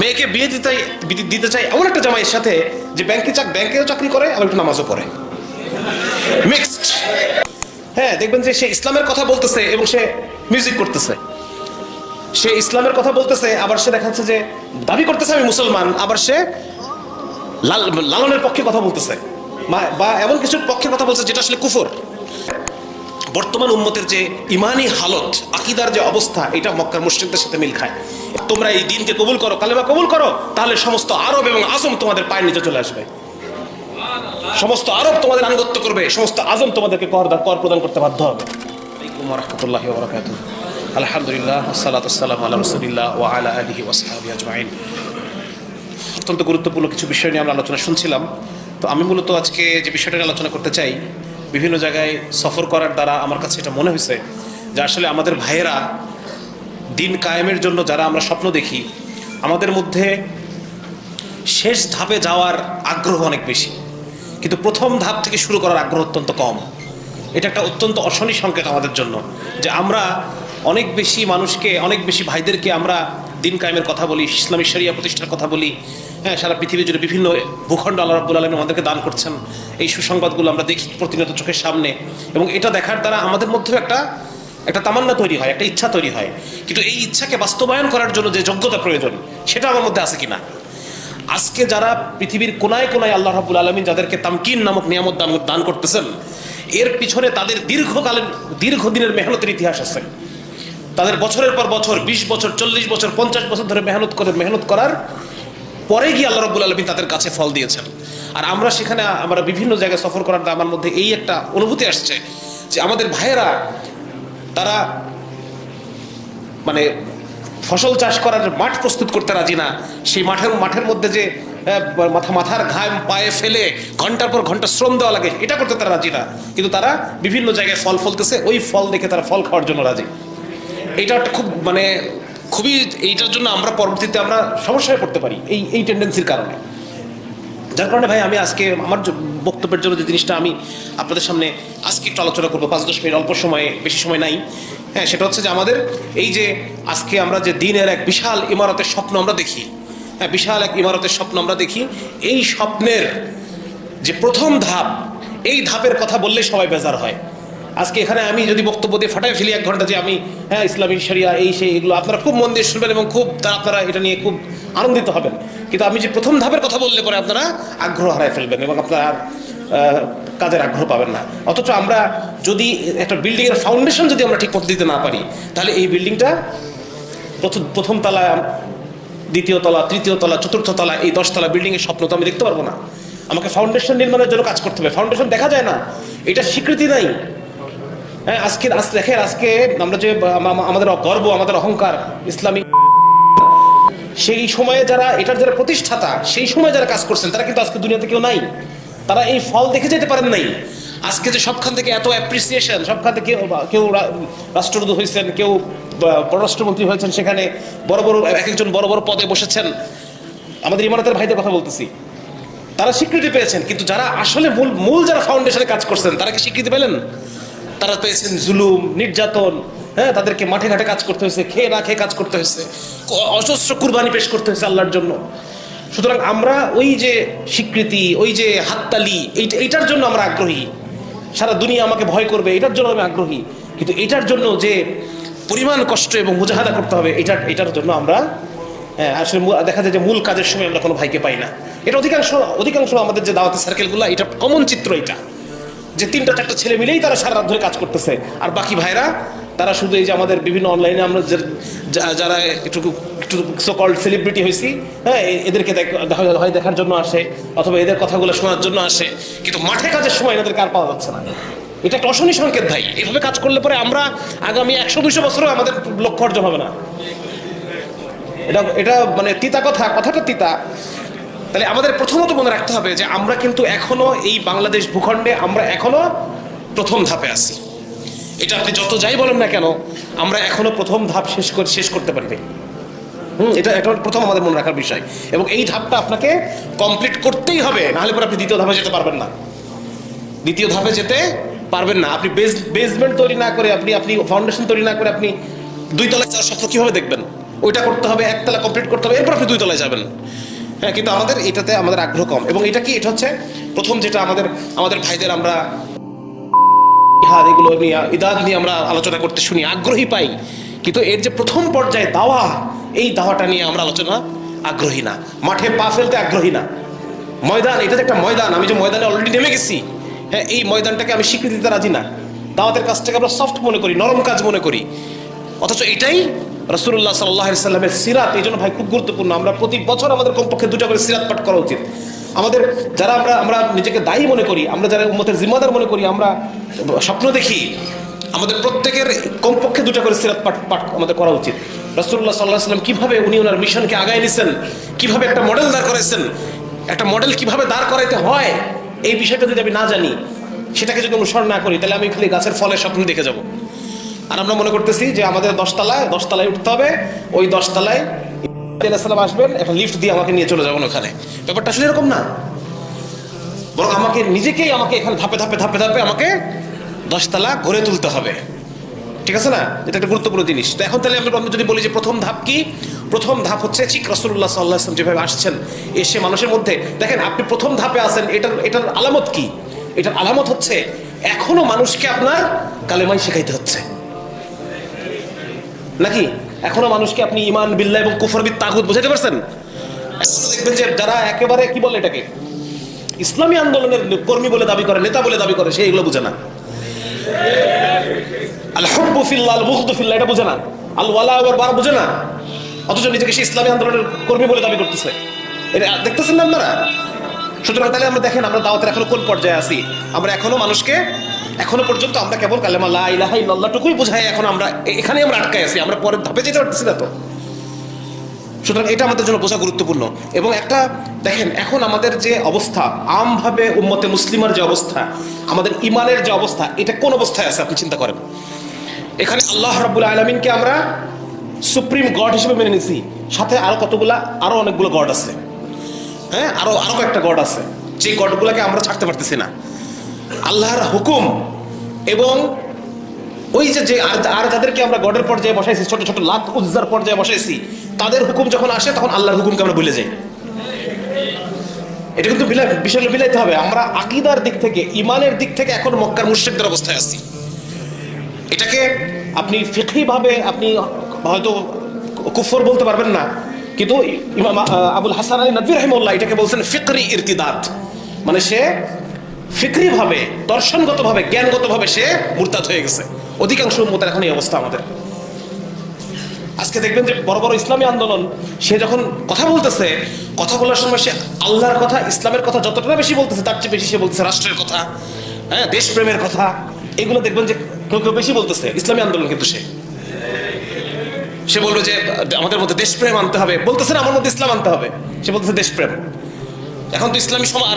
মেয়েকে বিয়ে দিতে দিতে চাই এমন একটা জামাইয়ের সাথে যে ব্যাংকে চাক ব্যাংকেও চাকরি করে, আবার একটু নামাজও পড়ে। মিক্সড হ্যাঁ দেখবেন যে সে ইসলামের কথা বলতেছে এবং সে মিউজিক করতেছে। সে ইসলামের কথা বলতেছে, আবার সে দেখাচ্ছে যে দাবি করতেছে আমি মুসলমান, আবার সে লাল লালনের পক্ষে কথা বলতেছে। বা এমন কিছুর পক্ষে কথা বলছে যেটা আসলে কুফর। বর্তমান উম্মতের যে ইমানি হালত, আকিদার যে অবস্থা, এটা মক্কার মুসলিমদের সাথে মিল খায়। তোমরা এই দিনকে কবুল করো, কালেমা কবুল করো, তাহলে সমস্ত আরব এবং আজম তোমাদের পায়ের নিচে চলে আসবে। সমস্ত আরব তোমাদের আনুগত্য করবে, সমস্ত আজম তোমাদেরকে কর কর প্রদান করতে বাধ্য হবে। আলহামদুলিল্লাহ অত্যন্ত গুরুত্বপূর্ণ কিছু বিষয় নিয়ে আমরা আলোচনা শুনছিলাম। তো আমি মূলত আজকে যে বিষয়টা আলোচনা করতে চাই, বিভিন্ন জায়গায় সফর করার দ্বারা আমার কাছে এটা মনে হয়েছে যে আসলে আমাদের ভাইয়েরা দিন কায়েমের জন্য যারা আমরা স্বপ্ন দেখি, আমাদের মধ্যে শেষ ধাপে যাওয়ার আগ্রহ অনেক বেশি। কিন্তু প্রথম ধাপ থেকে শুরু করার আগ্রহ অত্যন্ত কম। এটা একটা অত্যন্ত অশনি সংকেত আমাদের জন্য যে আমরা অনেক বেশি মানুষকে, অনেক বেশি ভাইদেরকে আমরা দিন কায়েমের কথা বলি, ইসলামী শরিয়া প্রতিষ্ঠার কথা বলি। হ্যাঁ সারা পৃথিবী জুড়ে বিভিন্ন ভূখণ্ড আল্লাহ রাব্বুল আলম আমাদেরকে দান করছেন। এই সুসংবাদগুলো আমরা দেখি প্রতিনিয়ত চোখের সামনে। এবং এটা দেখার দ্বারা আমাদের মধ্যেও একটা একটা তামান্না তৈরি হয়, একটা ইচ্ছা তৈরি হয়। কিন্তু এই ইচ্ছাকে বাস্তবায়ন করার জন্য যে যোগ্যতা প্রয়োজন, সেটা আমার মধ্যে আছে কিনা? আজকে যারা পৃথিবীর কোনায় কোনায় আল্লাহ রাবুল আলমিন যাদেরকে তামকিন নামক নিয়ামত দান দান করতেছেন, এর পিছনে তাদের দীর্ঘকালের দীর্ঘদিনের মেহনতের ইতিহাস আছে। তাদের বছরের পর বছর, বিশ বছর, চল্লিশ বছর, পঞ্চাশ বছর ধরে মেহনত করে মেহনত করার পরে গিয়ে আল্লাহ রব্বুল আলমিন তাদের কাছে ফল দিয়েছেন। আর আমরা সেখানে আমরা বিভিন্ন জায়গায় সফর করার আমার মধ্যে এই একটা অনুভূতি আসছে যে আমাদের ভাইয়েরা তারা মানে ফসল চাষ করার মাঠ প্রস্তুত করতে রাজি না। সেই মাঠের মাঠের মধ্যে যে মাথা, মাথার ঘাম পায়ে ফেলে ঘণ্টার পর ঘণ্টা শ্রম দেওয়া লাগে, এটা করতে তারা রাজি না। কিন্তু তারা বিভিন্ন জায়গায় ফল ফলতেছে, ওই ফল দেখে তারা ফল খাওয়ার জন্য রাজি। এটা খুব মানে খুবই, এইটার জন্য আমরা পরবর্তীতে আমরা সমস্যায় পড়তে পারি, এই এই টেন্ডেন্সির কারণে। যার কারণে ভাই আমি আজকে আমার বক্তব্যের জন্য যে জিনিসটা আমি আপনাদের সামনে আজকে একটু আলোচনা করব, পাঁচ দশ মিনিট অল্প সময়ে, বেশি সময় নাই। হ্যাঁ সেটা হচ্ছে যে আমাদের এই যে আজকে আমরা যে দিনের এক বিশাল ইমারতের স্বপ্ন আমরা দেখি হ্যাঁ বিশাল এক ইমারতের স্বপ্ন আমরা দেখি, এই স্বপ্নের যে প্রথম ধাপ, এই ধাপের কথা বললে সবাই বেজার হয়। আজকে এখানে আমি যদি বক্তব্য দিয়ে ফাটাই ফেলি এক ঘণ্টা যে আমি হ্যাঁ ইসলামী শরিয়া, এই সেই এগুলো আপনারা খুব মন দিয়ে শুনবেন এবং খুব তা আপনারা এটা নিয়ে খুব আনন্দিত হবেন। কিন্তু আমি যে প্রথম ধাপের কথা বললে পরে আপনারা আগ্রহ হারায় ফেলবেন এবং আপনারা কাজের আগ্রহ পাবেন না। অথচ আমরা যদি একটা বিল্ডিংয়ের ফাউন্ডেশন যদি আমরা ঠিক মতো দিতে না পারি, তাহলে এই বিল্ডিংটা প্রথম প্রথম তলা, দ্বিতীয় তলা, তৃতীয় তলা, চতুর্থ তলা, এই দশতলা বিল্ডিংয়ের স্বপ্ন তো আমি দেখতে পারব না। আমাকে ফাউন্ডেশন নির্মাণের জন্য কাজ করতে হবে। ফাউন্ডেশন দেখা যায় না। এটা স্বীকৃতি নাই। হ্যাঁ আজকে আজ দেখেন, আজকে আমরা যে, আম- আম- আমাদের গর্ব, আমাদের অহংকার, ইসলামী সেই সময়ে যারা, এটার যারা প্রতিষ্ঠাতা, সেই সময় যারা কাজ করছেন, তারা কিন্তু আজকে দুনিয়াতে কেউ নাই। তারা এই ফল দেখে যেতে পারেন নাই। আজকে যে সবখান থেকে এত অ্যাপ্রিসিয়েশন সবখান থেকে কেউ রাষ্ট্রদূত হয়েছেন, কেউ পররাষ্ট্রমন্ত্রী হয়েছেন সেখানে বড় বড় এক একজন বড় বড় পদে বসেছেন। আমাদের ইমারতের ভাইদের কথা বলতেছি। তারা স্বীকৃতি পেয়েছেন, কিন্তু যারা আসলে মূল মূল যারা ফাউন্ডেশনে কাজ করছেন, তারা কি স্বীকৃতি পেলেন? তারা পেয়েছেন জুলুম, নির্যাতন হ্যাঁ তাদেরকে মাঠে ঘাটে কাজ করতে হয়েছে, খেয়ে না খেয়ে কাজ করতে হয়েছে অজস্র কুরবানি পেশ করতে হয়েছে আল্লাহর জন্য। সুতরাং আমরা ওই যে স্বীকৃতি, ওই যে হাততালি, এইটা এইটার জন্য আমরা আগ্রহী। সারা দুনিয়া আমাকে ভয় করবে, এটার জন্য আমি আগ্রহী। কিন্তু এটার জন্য যে পরিমাণ কষ্ট এবং মুজাহাদা করতে হবে, এটার এটার জন্য আমরা হ্যাঁ আসলে দেখা যায় যে মূল কাজের সময় আমরা কোনো ভাইকে পাই না। এটা অধিকাংশ অধিকাংশ আমাদের যে দাওয়াতের সার্কেলগুলো, এটা কমন চিত্র এটা। যে তিনটা চারটা ছেলে মিলেই তারা সারা রাত ধরে কাজ করতেছে। আর বাকি ভাইরা, তারা শুধু এই যে আমাদের বিভিন্ন অনলাইনে আমরা যারা একটু একটু সকল সেলিব্রিটি হয়েছি হ্যাঁ এদেরকে হয় দেখার জন্য আসে, অথবা এদের কথাগুলো শোনার জন্য আসে, কিন্তু মাঠে কাজের সময় এনাদেরকে আর পাওয়া যাচ্ছে না? এটা একটা অশনি সংকেত ভাই। এইভাবে কাজ করলে পরে আমরা আগামী একশো, দুইশো বছরও আমাদের লক্ষ্য অর্জন হবে না। এটা এটা মানে তিতা কথা, কথাটা তিতা। তাহলে আমাদের প্রথমত মনে রাখতে হবে যে আমরা কিন্তু এখনও এই বাংলাদেশ ভূখণ্ডে আমরা এখনও প্রথম ধাপে আছি। এটা আপনি যত যাই বলেন না কেন, আমরা এখনও প্রথম ধাপ শেষ করে, শেষ করতে পারি হুম, এটা এটা প্রথম আমাদের মনে রাখার বিষয়। এবং এই ধাপটা আপনাকে কমপ্লিট করতেই হবে, নাহলে পরে আপনি দ্বিতীয় ধাপে যেতে পারবেন না। দ্বিতীয় ধাপে যেতে পারবেন না। আপনি বেস বেসমেন্ট তৈরি না করে আপনি আপনি ফাউন্ডেশন তৈরি না করে আপনি দুই তলায় যাওয়ার স্বপ্ন কীভাবে দেখবেন? ওইটা করতে হবে, একতলা কমপ্লিট করতে হবে, এরপর আপনি দুই তলায় যাবেন। হ্যাঁ কিন্তু আমাদের এটাতে আমাদের আগ্রহ কম। এবং এটা কি, এটা হচ্ছে প্রথম যেটা আমাদের আমাদের ভাইদের আমরা ইহাদ এগুলো নিয়ে, ইদাদ নিয়ে আমরা আলোচনা করতে শুনি, আগ্রহী পাই। কিন্তু এর যে প্রথম পর্যায়ে দাওয়া, এই দাওয়াটা নিয়ে আমরা আলোচনা আগ্রহী না। মাঠে পা ফেলতে আগ্রহী না। ময়দান, এটা যে একটা ময়দান, আমি যে ময়দানে অলরেডি নেমে গেছি হ্যাঁ এই ময়দানটাকে আমি স্বীকৃতি দিতে রাজি না। দাওয়াতের কাজটাকে আমরা সফট মনে করি, নরম কাজ মনে করি। অথচ এটাই রসুল্লাহ সাল্লাহ সাল্লামের সিরাত, এই জন্য ভাই খুব গুরুত্বপূর্ণ। আমরা প্রতি বছর আমাদের কমপক্ষে দুটো করে সিরাত পাঠ করা উচিত। আমাদের যারা আমরা আমরা নিজেকে দায়ী মনে করি, আমরা যারা উম্মতের জিম্মাদার মনে করি, আমরা স্বপ্ন দেখি, আমাদের প্রত্যেকের কমপক্ষে দুটো করে সিরাত পাঠ পাঠ আমাদের করা উচিত। রসুল্লাহ সাল্লাহ সাল্লাম কীভাবে উনি ওনার মিশনকে আগায় নিছেন, কীভাবে একটা মডেল দাঁড় করাইছেন একটা মডেল কীভাবে দাঁড় করাইতে হয়, এই বিষয়টা যদি আমি না জানি, সেটাকে যদি অনুসরণ না করি, তাহলে আমি খালি গাছের ফলের স্বপ্ন দেখে যাব। আর আমরা মনে করতেছি যে আমাদের দশতলায় দশতলায় উঠতে হবে। ওই দশতলায় আসবেন, একটা লিফট দিয়ে আমাকে নিয়ে চলে যাবেন ওখানে। ব্যাপারটা আসলে এরকম না। বরং আমাকে, নিজেকেই আমাকে এখানে ধাপে ধাপে ধাপে ধাপে আমাকে দশতলা গড়ে তুলতে হবে। ঠিক আছে না? এটা একটা গুরুত্বপূর্ণ জিনিস। তো এখন তাহলে আমরা আমি যদি বলি যে প্রথম ধাপ কি? প্রথম ধাপ হচ্ছে ঠিক রসুল্লাহ সাল্লাহ আসলাম যেভাবে আসছেন, এসে মানুষের মধ্যে, দেখেন আপনি প্রথম ধাপে আসেন এটার এটার আলামত কি? এটার আলামত হচ্ছে, এখনও মানুষকে আপনার কালেমাই শেখাইতে হচ্ছে। নাকি? এখনও মানুষকে আপনি ইমান বিল্লা এবং কুফরবিদ তাগুদ বোঝাতে পারছেন? দেখবেন যে যারা একেবারে, কি বলে এটাকে? ইসলামী আন্দোলনের কর্মী বলে দাবি করে, নেতা বলে দাবি করে, সে এগুলো বুঝে না। আল হব্বু ফিল্লাহ আল ফিল্লাহ, এটা বুঝে না। আল ওয়ালা আবার বার বুঝে না। অথচ নিজেকে সে ইসলামী আন্দোলনের কর্মী বলে দাবি করতেছে। এটা দেখতেছেন না আপনারা? সুতরাং তাহলে আমরা দেখেন, আমরা দাওয়াতের এখনও কোন পর্যায়ে আছি? আমরা এখনও মানুষকে এখনও পর্যন্ত আমরা কেবল কালেমা লা ইলাহা ইল্লাল্লাহ বোঝাই, এখন আমরা এখানে আমরা আটকায় আছি, আমরা পরের ধাপে যেতে পারতেছি না তো। সুতরাং এটা আমাদের জন্য বোঝা গুরুত্বপূর্ণ। এবং একটা, দেখেন, এখন আমাদের যে অবস্থা, আমভাবে উম্মতে মুসলিমার যে অবস্থা, আমাদের ইমানের যে অবস্থা, এটা কোন অবস্থায় আছে আপনি চিন্তা করেন? এখানে আল্লাহ রাব্বুল আলমিনকে আমরা সুপ্রিম গড হিসেবে মেনে নিছি। সাথে আরও কতগুলা, আরও অনেকগুলো গড আছে। হ্যাঁ আরও আরও কয়েকটা গড আছে। যে গডগুলোকে আমরা ছাড়তে পারতেছি না। আল্লাহর হুকুম এবং ওই যে আর যাদেরকে আমরা গডের পর্যায়ে বসাইছি, ছোট ছোট লাখ উজ্জার পর্যায়ে বসাইছি, তাদের হুকুম যখন আসে, তখন আল্লাহর হুকুমকে আমরা ভুলে যাই। এটা কিন্তু বিষয়গুলো বিলাইতে হবে। আমরা আকিদার দিক থেকে, ইমানের দিক থেকে এখন মক্কার মুশ্রিকদের অবস্থায় আছি। এটাকে আপনি ফিকহিভাবে আপনি হয়তো কুফর বলতে পারবেন না, কিন্তু আবুল হাসান আলী নদী রহমুল্লাহ এটাকে বলছেন ফিকরি ইরতিদাত মানে সে ফিকরিভাবে, দর্শনগতভাবে, জ্ঞানগতভাবে সে মুরতাদ হয়ে গেছে। অধিকাংশ উম্মতের এখন এই অবস্থা আমাদের। আজকে দেখবেন যে বড় বড় ইসলামী আন্দোলন, সে যখন কথা বলতেছে, কথা বলার সময় সে আল্লাহর কথা, ইসলামের কথা যতটা বেশি বলতেছে, তার চেয়ে বেশি সে বলতেছে রাষ্ট্রের কথা হ্যাঁ দেশপ্রেমের কথা। এগুলো দেখবেন যে কেউ কেউ বেশি বলতেছে, ইসলামী আন্দোলন কিন্তু সে। সে বলবে যে, আমাদের মধ্যে দেশপ্রেম আনতে হবে। বলতেছে না, আমার মধ্যে ইসলাম আনতে হবে। সে বলতেছে দেশপ্রেম। এখন তো ইসলামী সমাজ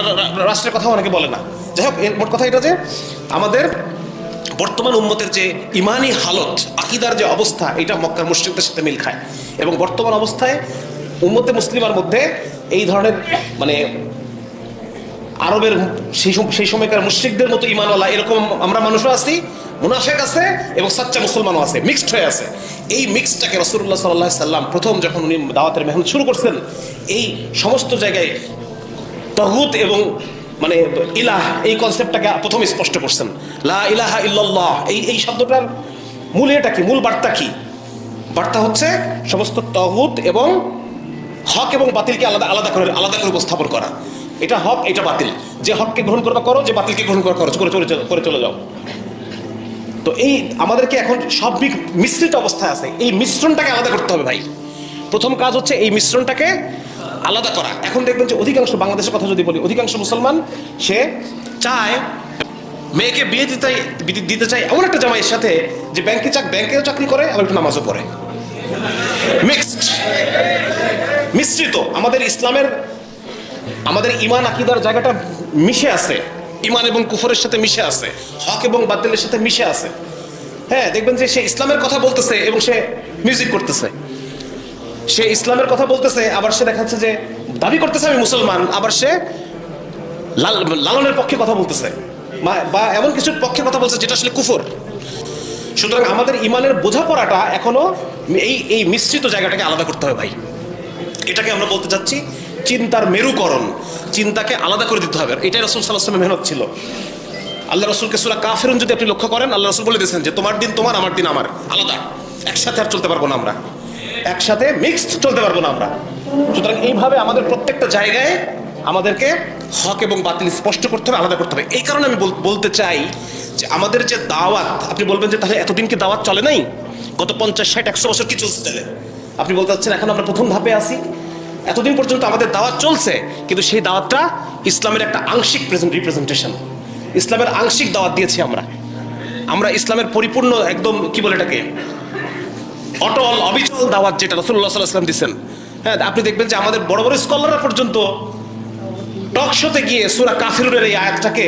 রাষ্ট্রের কথা অনেকে বলে না। যাই হোক এর মোট কথা এটা যে আমাদের বর্তমান উম্মতের যে ইমানি হালত, আকিদার যে অবস্থা, এটা মক্কার মুশ্রিকদের সাথে মিল খায়। এবং বর্তমান অবস্থায় উম্মতে মুসলিমার মধ্যে এই ধরনের মানে আরবের সেই সেই সময়কার মুশ্রিকদের মতো ইমানওয়ালা, এরকম আমরা মানুষও আছি, মুনাফেক আছে, এবং সাচ্চা মুসলমানও আছে, মিক্সড হয়ে আছে। এই মিক্সটাকে রসুল্লাহ সাল্লাহ সাল্লাম প্রথম যখন উনি দাওয়াতের মেহনত শুরু করছেন, এই সমস্ত জায়গায় তহুত এবং মানে ইলাহ, এই কনসেপ্টটাকে প্রথম স্পষ্ট করছেন। লা ইলাহা ইল্লাল্লাহ, এই এই শব্দটার মূল এটা কি? মূল বার্তা কি? বার্তা হচ্ছে সমস্ত তহুত এবং হক এবং বাতিলকে আলাদা আলাদা করে আলাদা করে উপস্থাপন করা। এটা হক, এটা বাতিল। যে হককে গ্রহণ করবা করো, যে বাতিলকে গ্রহণ করা করো, করে চলে করে চলে যাও। তো এই আমাদেরকে এখন সব মিশ্রিত অবস্থায় আছে। এই মিশ্রণটাকে আলাদা করতে হবে ভাই। প্রথম কাজ হচ্ছে এই মিশ্রণটাকে আলাদা করা। এখন দেখবেন যে অধিকাংশ বাংলাদেশের কথা যদি বলি, অধিকাংশ মুসলমান সে চায় মেয়েকে বিয়ে দিতে দিতে চায় এমন একটা জামাইয়ের সাথে যে ব্যাংকে চাক ব্যাংকেও চাকরি করে, আবার একটু নামাজও পড়ে। মিক্সড মিশ্রিত। আমাদের ইসলামের, আমাদের ইমান, আকিদার জায়গাটা মিশে আছে। ইমান এবং কুফরের সাথে মিশে আছে। হক এবং বাতিলের সাথে মিশে আছে। হ্যাঁ দেখবেন যে সে ইসলামের কথা বলতেছে এবং সে মিউজিক করতেছে। সে ইসলামের কথা বলতেছে, আবার সে দেখাচ্ছে যে দাবি করতেছে আমি মুসলমান, আবার সে লাল- লালনের পক্ষে কথা বলতেছে। বা- বা এমন কিছুর পক্ষে কথা বলছে যেটা আসলে কুফর। সুতরাং আমাদের ইমানের বোঝাপড়াটা এখনও এই এই মিশ্রিত জায়গাটাকে আলাদা করতে হবে ভাই। এটাকে আমরা বলতে চাচ্ছি চিন্তার মেরুকরণ। চিন্তাকে আলাদা করে দিতে হবে। এটাই রসুল সাল্লাহামের মেহনত ছিল। আল্লাহ রসুলকে সুরা কাফেরুন যদি আপনি লক্ষ্য করেন আল্লাহ রসুল বলে দিয়েছেন যে তোমার দিন তোমার, আমার দিন আমার। আলাদা। একসাথে আর চলতে পারব না আমরা। একসাথে মিক্সড চলতে পারব না আমরা। সুতরাং এইভাবে আমাদের প্রত্যেকটা জায়গায় আমাদেরকে হক এবং বাতিল স্পষ্ট করতে হবে, আলাদা করতে হবে। এই কারণে আমি বলতে চাই যে আমাদের যে দাওয়াত, আপনি বলবেন যে তাহলে এতদিন কি দাওয়াত চলে নাই? গত পঞ্চাশ, ষাট, একশো বছর কি চলছে তাহলে? আপনি বলতে চাচ্ছেন, এখন আমরা প্রথম ধাপে আছি। এতদিন পর্যন্ত আমাদের দাওয়াত চলছে, কিন্তু সেই দাওয়াতটা ইসলামের একটা আংশিক প্রেজেন্ট রিপ্রেজেন্টেশন ইসলামের আংশিক দাওয়াত দিয়েছি আমরা। আমরা ইসলামের পরিপূর্ণ একদম, কি বলে এটাকে? অটল, অবিচল দাওয়াত যেটা রসুল্লাহ সাল্লাম দিচ্ছেন হ্যাঁ আপনি দেখবেন যে আমাদের বড় বড় স্কলাররা পর্যন্ত টক শোতে গিয়ে সুরা কাফিরুরের এই আয়াতটাকে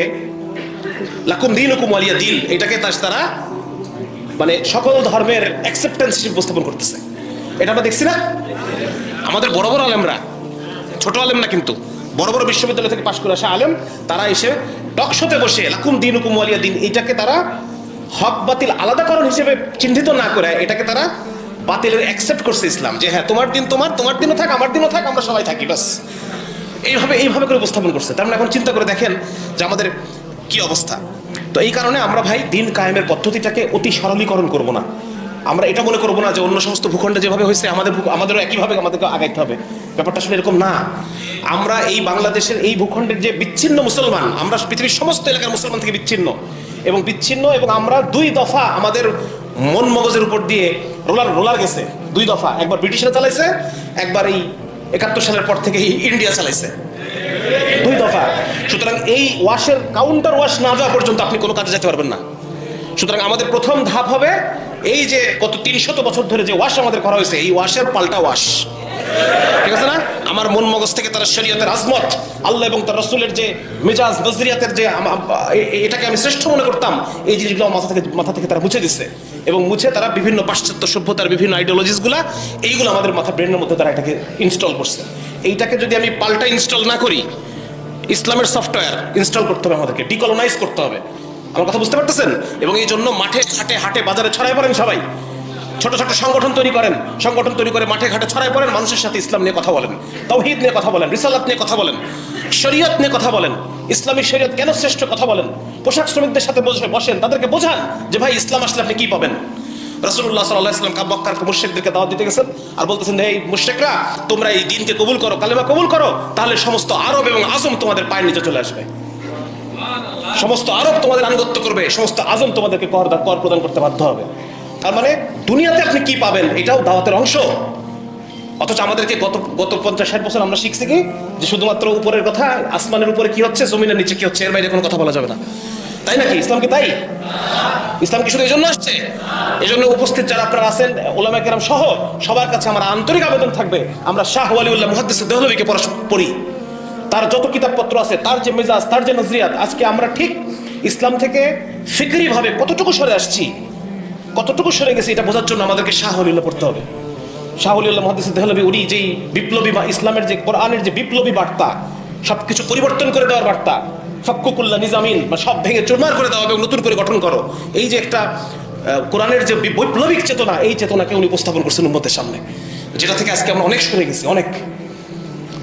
লাকুম দিন হুকুম আলিয়া দিন, এটাকে তার তারা মানে সকল ধর্মের অ্যাকসেপ্টেন্স হিসেবে উপস্থাপন করতেছে। এটা আমরা দেখছি না? আমাদের বড় বড় আলেমরা, ছোট আলেম না কিন্তু বড় বড় বিশ্ববিদ্যালয় থেকে পাশ করে আসা আলেম, তারা এসে টকশোতে বসে লাকুম দিন হুকুম আলিয়া দিন, এটাকে তারা হক বাতিল আলাদাকরণ হিসেবে চিহ্নিত না করে এটাকে তারা বাতিলের অ্যাকসেপ্ট করছে ইসলাম, যে হ্যাঁ তোমার দিন তোমার তোমার দিনও থাক, আমার দিনও থাক, আমরা সবাই থাকি বাস এইভাবে এইভাবে করে উপস্থাপন করছে। তার মানে এখন চিন্তা করে দেখেন যে আমাদের কি অবস্থা। তো এই কারণে আমরা ভাই দিন কায়েমের পদ্ধতিটাকে অতি সরলীকরণ করব না। আমরা এটা মনে করব না যে অন্য সমস্ত ভূখণ্ডে যেভাবে হয়েছে, আমাদের আমাদেরও একইভাবে আমাদেরকে আগাইতে হবে। ব্যাপারটা আসলে এরকম না। আমরা এই বাংলাদেশের এই ভূখণ্ডের যে বিচ্ছিন্ন মুসলমান, আমরা পৃথিবীর সমস্ত এলাকার মুসলমান থেকে বিচ্ছিন্ন। এবং বিচ্ছিন্ন এবং আমরা দুই দফা আমাদের মন মগজের উপর দিয়ে রোলার রোলার গেছে। দুই দফা, একবার ব্রিটিশরা চালাইছে, একবার এই একাত্তর সালের পর থেকে ইন্ডিয়া চালাইছে। দুই দফা। সুতরাং এই ওয়াশের কাউন্টার ওয়াশ না যাওয়া পর্যন্ত আপনি কোনো কাজে যেতে পারবেন না। সুতরাং আমাদের প্রথম ধাপ হবে এই যে গত তিনশত বছর ধরে যে ওয়াশ আমাদের করা হয়েছে, এই ওয়াশের পাল্টা ওয়াশ ঠিক আছে না? আমার মন মগজ থেকে তারা শরীয়তের আজমত, আল্লাহ এবং তার রসুলের যে মেজাজ, নজরিয়াতের যে এটাকে আমি শ্রেষ্ঠ মনে করতাম, এই জিনিসগুলো মাথা থেকে মাথা থেকে তারা মুছে দিচ্ছে এবং মুছে তারা বিভিন্ন পাশ্চাত্য সভ্যতার বিভিন্ন আইডিওলজিসগুলো এইগুলো আমাদের মাথা ব্রেনের মধ্যে তারা এটাকে ইনস্টল করছে। এইটাকে যদি আমি পাল্টা ইনস্টল না করি, ইসলামের সফটওয়্যার ইনস্টল করতে হবে আমাদেরকে ডিকলোনাইজ করতে হবে। আমার কথা বুঝতে পারতেছেন? এবং এই জন্য মাঠে, ঘাটে, হাটে, বাজারে ছড়াই পড়েন সবাই। ছোট ছোট সংগঠন তৈরি করেন, সংগঠন তৈরি করে মাঠে ঘাটে ছড়াই পড়েন, মানুষের সাথে ইসলাম নিয়ে কথা বলেন তৌহিদ নিয়ে কথা বলেন, রিসালাত নিয়ে কথা বলেন, শরীয়ত নিয়ে কথা বলেন, ইসলামী শরীয়ত কেন শ্রেষ্ঠ কথা বলেন? পোশাক শ্রমিকদের সাথে বসে, বসেন, তাদেরকে বোঝান যে ভাই ইসলাম আসলে আপনি কি পাবেন? রাসূলুল্লাহ সাল্লাল্লাহু আলাইহি ওয়াসাল্লাম মক্কার মুশরিকদেরকে দাওয়াত দিতে গেছেন আর বলতেছেন এই মুশরিকরা, তোমরা এই দিনকে কবুল করো, কালেমা কবুল করো, তাহলে সমস্ত আরব এবং আজম তোমাদের পায়ের নিচে চলে আসবে। সমস্ত আরব তোমাদের আনুগত্য করবে, সমস্ত আজম তোমাদেরকে কর কর প্রদান করতে বাধ্য হবে। তার মানে দুনিয়াতে আপনি কি পাবেন? এটাও দাওয়াতের অংশ। অথচ আমাদেরকে গত গত পঞ্চাশ ষাট বছর আমরা শিখছি কি? যে শুধুমাত্র উপরের কথা, আসমানের উপরে কি হচ্ছে, জমিনের নিচে কি হচ্ছে, এর বাইরে কোনো কথা বলা যাবে না। তাই নাকি? ইসলাম কি তাই? ইসলাম কি শুধু এই জন্য আসছে? এই জন্য উপস্থিত যারা আপনারা আছেন ওলামা কেরাম সহ, সবার কাছে আমার আন্তরিক আবেদন থাকবে। আমরা শাহ ওয়ালিউল্লাহ মুহাদ্দিস দেহলবিকে পড়ি তার যত কিতাবপত্র আছে, তার যে মেজাজ, তার যে নজরিয়াত, আজকে আমরা ঠিক ইসলাম থেকে ফিকরি ভাবে কতটুকু সরে আসছি কতটুকু সরে গেছে এটা বোঝার জন্য আমাদেরকে শাহ ওয়ালিউল্লাহ পড়তে হবে। শাহ ওয়ালিউল্লাহ মুহাদ্দিস দেহলবি উনি যেই বিপ্লবী বা ইসলামের যে কোরআনের যে বিপ্লবী বার্তা, সবকিছু পরিবর্তন করে দেওয়ার বার্তা ফক্কুকুল্লাহ নিজামিন বা সব ভেঙে চুরমার করে দেওয়া এবং নতুন করে গঠন করো। এই যে একটা কোরআনের যে বৈপ্লবিক চেতনা, এই চেতনাকে উনি উপস্থাপন করছেন উম্মতের সামনে। যেটা থেকে আজকে আমরা অনেক সরে গেছি, অনেক।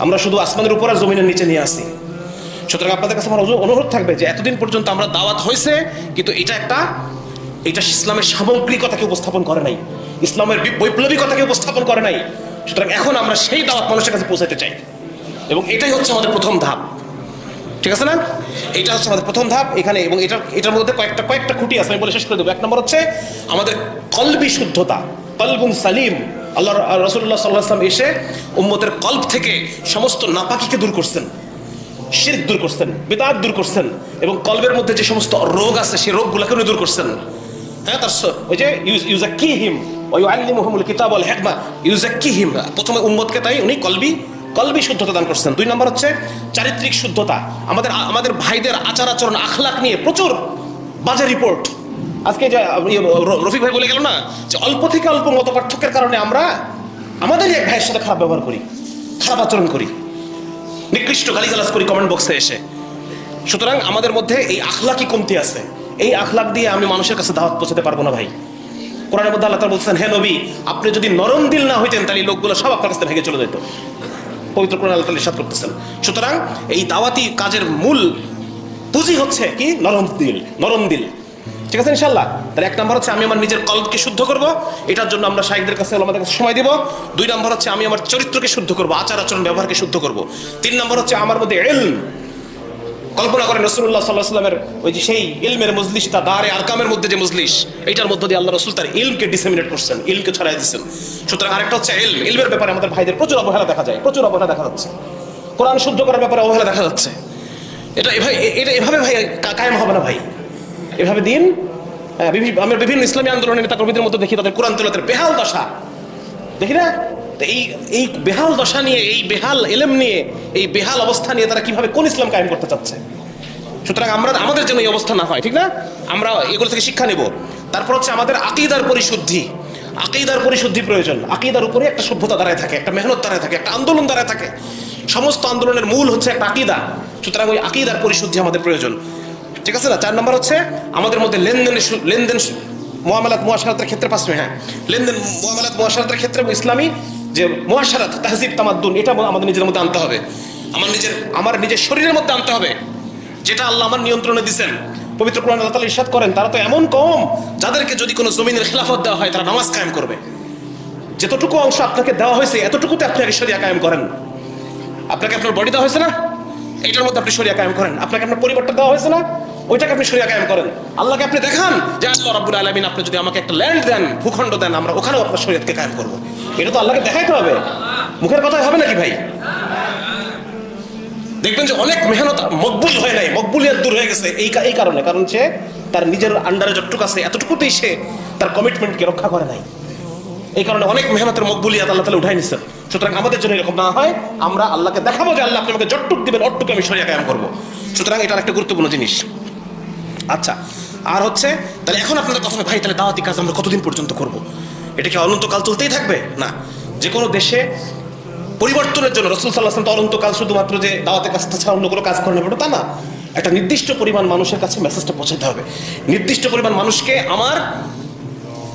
আমরা শুধু আসমানের উপর আর জমিনের নিচে নিয়ে আসি। সুতরাং আপনাদের কাছে আমার অনুরোধ থাকবে যে এতদিন পর্যন্ত আমরা দাওয়াত হয়েছে, কিন্তু এটা একটা এটা ইসলামের সামগ্রিকতাকে উপস্থাপন করে নাই। ইসলামের বৈপ্লবিকতাকে উপস্থাপন করে নাই। সুতরাং এখন আমরা সেই দাওয়াত মানুষের কাছে পৌঁছাতে চাই। এবং এটাই হচ্ছে আমাদের প্রথম ধাপ। ঠিক আছে না? এটা হচ্ছে আমাদের প্রথম ধাপ এখানে, এবং এটার এটার মধ্যে কয়েকটা কয়েকটা খুঁটি আছে, আমি বলে শেষ করে দেবো। এক নম্বর হচ্ছে আমাদের কলবি শুদ্ধতা, কলবুন সালিম। আল্লাহ রসুল্লাহ সাল্লাহ আসলাম এসে উম্মতের কল্প থেকে সমস্ত নাপাকিকে দূর করছেন। শির দূর করছেন, বেদাত দূর করছেন, এবং কলবের মধ্যে যে সমস্ত রোগ আছে, সেই রোগগুলোকে উনি দূর করছেন। প্রথমে উম্মতকে তাই উনি কলবি কলবি শুদ্ধতা দান করছেন। দুই নম্বর হচ্ছে চারিত্রিক শুদ্ধতা। আমাদের আমাদের ভাইদের আচার আচরণ আখলাক নিয়ে প্রচুর বাজে রিপোর্ট আজকে যে ইয়ে, রফিক ভাই বলে গেল না যে অল্প থেকে অল্প মত পার্থক্যের কারণে আমরা আমাদেরই এক ভাইয়ের সাথে খারাপ ব্যবহার করি খারাপ আচরণ করি। নিকৃষ্ট গালিগালাজ করি কমেন্ট বক্সে এসে। সুতরাং আমাদের মধ্যে এই আখলাকি কমতি আছে। এই আখলাক দিয়ে আমি মানুষের কাছে দাওয়াত পৌঁছাতে পারব না ভাই। কোরআনের মধ্যে আল্লাহ বলছেন, হে নবী, আপনি যদি নরম দিল না হইতেন, তাহলে লোকগুলো সব আপনার কাছে ভেঙে চলে যেত। পবিত্র কোরআন আল্লাহ তাআলা ইরশাদ করতেছেন। সুতরাং এই দাওয়াতি কাজের মূল পুঁজি হচ্ছে কি? নরম দিল নরম দিল। ঠিক আছে ইনশাল্লাহ তাহলে এক নম্বর হচ্ছে, আমি আমার নিজের কল্পকে শুদ্ধ করব। এটার জন্য আমরা শাহেকদের কাছে আমাদের কাছে সময় দিব। দুই নম্বর হচ্ছে, আমি আমার চরিত্রকে শুদ্ধ করব আচার আচরণ ব্যবহারকে শুদ্ধ করব। তিন নম্বর হচ্ছে, আমার মধ্যে এলম কল্পনা করেন রসুল্লাহ সাল্লাহ সাল্লামের ওই যে সেই ইলমের মজলিসটা দাঁড়ে আরকামের মধ্যে যে মজলিস, এইটার মধ্যে দিয়ে আল্লাহ রসুল তার ইলমকে ডিসেমিনেট করছেন, ইলমকে ছড়াই দিচ্ছেন। সুতরাং আরেকটা হচ্ছে ইলম। ইলমের ব্যাপারে আমাদের ভাইদের প্রচুর অবহেলা দেখা যায়, প্রচুর অবহেলা দেখা যাচ্ছে। কোরআন শুদ্ধ করার ব্যাপারে অবহেলা দেখা যাচ্ছে। এটা এভাবে এটা এভাবে ভাই কায়েম হবে না ভাই। এভাবে দিন আমরা বিভিন্ন ইসলামী আন্দোলনের নেতা কর্মীদের মধ্যে দেখি, তাদের কোরআন তেলাতের বেহাল দশা। দেখি না? এই এই বেহাল দশা নিয়ে, এই বেহাল এলেম নিয়ে, এই বেহাল অবস্থা নিয়ে তারা কীভাবে কোন ইসলাম কায়েম করতে চাচ্ছে? সুতরাং আমরা, আমাদের যেন এই অবস্থা না হয়, ঠিক না? আমরা এগুলো থেকে শিক্ষা নেব। তারপর হচ্ছে আমাদের আকিদার পরিশুদ্ধি। আকিদার পরিশুদ্ধি প্রয়োজন। আকিদার উপরে একটা সভ্যতা দাঁড়ায় থাকে, একটা মেহনত দাঁড়ায় থাকে, একটা আন্দোলন দাঁড়ায় থাকে। সমস্ত আন্দোলনের মূল হচ্ছে একটা আকিদা। সুতরাং ওই আকিদার পরিশুদ্ধি আমাদের প্রয়োজন। ঠিক আছে না? চার নম্বর হচ্ছে আমাদের মধ্যে লেনদেনের লেনদেন মোয়ামেলাত মোয়াশারাতের ক্ষেত্রে, পাঁচ হ্যাঁ। লেনদেন মোয়ামেলাত মোয়াশারাতের ক্ষেত্রে ইসলামী যে মোয়াশারাত তাহজিব, তামাদ্দুন, এটা আমাদের নিজের মধ্যে আনতে হবে। আমার নিজের আমার নিজের শরীরের মধ্যে আনতে হবে। যেটা আল্লাহ আমার নিয়ন্ত্রণে দিচ্ছেন পবিত্র কোরআন আল্লাহ তাআলা ইরশাদ করেন, তারা তো এমন কম যাদেরকে যদি কোনো জমিনের খেলাফত দেওয়া হয়, তারা নামাজ কায়েম করবে। যতটুকু অংশ আপনাকে দেওয়া হয়েছে, এতটুকুতে আপনি আগে শরিয়া কায়েম করেন। আপনাকে আপনার বডি দেওয়া হয়েছে না? এটার মধ্যে আপনি শরিয়া কায়েম করেন। আপনাকে আপনার পরিবারটা দেওয়া হয়েছে না? ওইটাকে আপনি শরিয়া কায়েম করেন। আল্লাহকে আপনি দেখান যে আল্লাহ রাব্বুল আলামিন আপনি যদি আমাকে একটা ল্যান্ড দেন, ভূখণ্ড দেন, আমরা ওখানেও আপনার শরীয়তকে কায়েম করব। এটা তো আল্লাহকে দেখাইতে হবে। মুখের কথাই হবে নাকি ভাই? দেখবেন যে অনেক মেহনত মকবুল হয় নাই, মকবুলিয়াত দূর হয়ে গেছে এই এই কারণে। কারণ সে তার নিজের আন্ডারে যতটুকু আছে, এতটুকুতেই সে তার কমিটমেন্টকে রক্ষা করে নাই। এই কারণে অনেক মেহনতের মকবুলিয়াত আল্লাহ তালা উঠাই নিচ্ছেন সুতরাং আমাদের জন্য এরকম না হয়, আমরা আল্লাহকে দেখাবো যে আল্লাহ আপনি আমাকে যতটুক দিবেন অটটুকু আমি সরিয়া কায়াম করব। সুতরাং এটা একটা গুরুত্বপূর্ণ জিনিস। আচ্ছা আর হচ্ছে, তাহলে এখন আপনাদের কথা ভাই, তাহলে দাওয়াতি কাজ আমরা কতদিন পর্যন্ত করব? এটা কি অনন্তকাল চলতেই থাকবে? না, যে কোনো দেশে পরিবর্তনের জন্য রসুল সাল্লাহ তো অনন্তকাল শুধুমাত্র যে দাওয়াতের কাজ ছাড়া অন্য কোনো কাজ ওটা তা না। একটা নির্দিষ্ট পরিমাণ মানুষের কাছে মেসেজটা পৌঁছাতে হবে। নির্দিষ্ট পরিমাণ মানুষকে আমার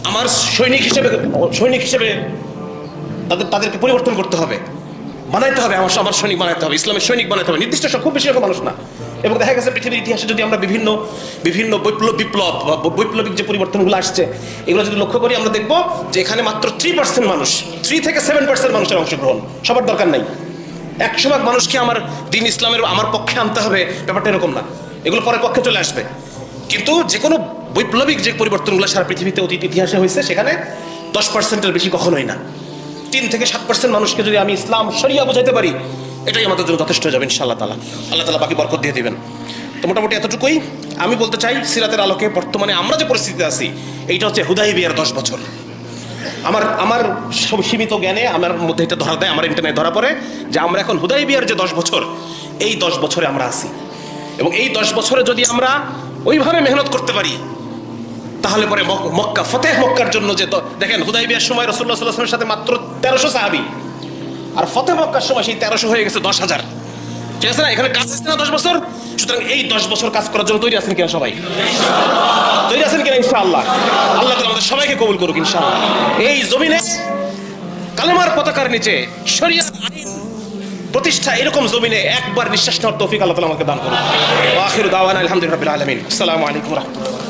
আমার সৈনিক হিসেবে সৈনিক হিসেবে তাদের, তাদেরকে পরিবর্তন করতে হবে। বানাইতে হবে, আমার আমার সৈনিক বানাইতে হবে, ইসলামের সৈনিক বানাইতে হবে। নির্দিষ্ট সব খুব বেশি রকম মানুষ না। এবং দেখা গেছে পৃথিবীর ইতিহাসে যদি আমরা বিভিন্ন বিভিন্ন বৈপ্লব, বিপ্লব বা বৈপ্লবিক যে পরিবর্তনগুলো আসছে, এগুলো যদি লক্ষ্য করি, আমরা দেখব যে এখানে মাত্র থ্রি পার্সেন্ট মানুষ থ্রি থেকে সেভেন পার্সেন্ট মানুষের অংশগ্রহণ। সবার দরকার নাই। একশো ভাগ মানুষকে আমার দিন ইসলামের, আমার পক্ষে আনতে হবে। ব্যাপারটা এরকম না। এগুলো পরের পক্ষে চলে আসবে। কিন্তু যে কোনো বৈপ্লবিক যে পরিবর্তনগুলো সারা পৃথিবীতে অতীত ইতিহাসে হয়েছে, সেখানে দশ পার্সেন্টের বেশি কখনোই না। তিন থেকে সাত পার্সেন্ট মানুষকে যদি আমি ইসলাম সরিয়া বোঝাতে পারি এটাই আমাদের জন্য যথেষ্ট হয়ে যাবে, ইনশাআল্লাহ তালা আল্লাহ তালা বাকি বরকত দিয়ে দিবেন। তো মোটামুটি এতটুকুই আমি বলতে চাই, সিরাতের আলোকে বর্তমানে আমরা যে পরিস্থিতিতে আছি, এইটা হচ্ছে হুদাই বিয়ার দশ বছর। আমার আমার সব সীমিত জ্ঞানে আমার মধ্যে এটা ধরা দেয়, আমার ইন্টারনেট ধরা পড়ে যে আমরা এখন হুদাই বিয়ার যে দশ বছর, এই দশ বছরে আমরা আছি। এবং এই দশ বছরে যদি আমরা ওইভাবে মেহনত করতে পারি, তাহলে পরে মক- মক্কা, ফতেহ মক্কার জন্য যে দেখেন হুদাই বিয়ার সময় রসুল্লাহ সাল্লাহামের সাথে মাত্র তেরোশো সাহাবি আর ফতেহ মক্কার সময় সেই তেরোশো হয়ে গেছে দশ হাজার। ঠিক আছে না? এখানে কাজ আসছে না দশ বছর? সুতরাং এই দশ বছর কাজ করার জন্য তৈরি আছেন কিনা সবাই? তৈরি আছেন কিনা ইনশাআল্লাহ? আল্লাহ তালা আমাদের সবাইকে কবুল করুক ইনশাআল্লাহ। এই জমিনে কালেমার পতাকার নিচে প্রতিষ্ঠা এরকম জমিনে একবার নিঃশ্বাস নেওয়ার তৌফিক আল্লাহ তালা আমাকে দান করুন আখির দাওয়ান আলহামদুলিল্লাহ আলামিন। আসসালামু আলাইকুম রহমতুল্লাহ।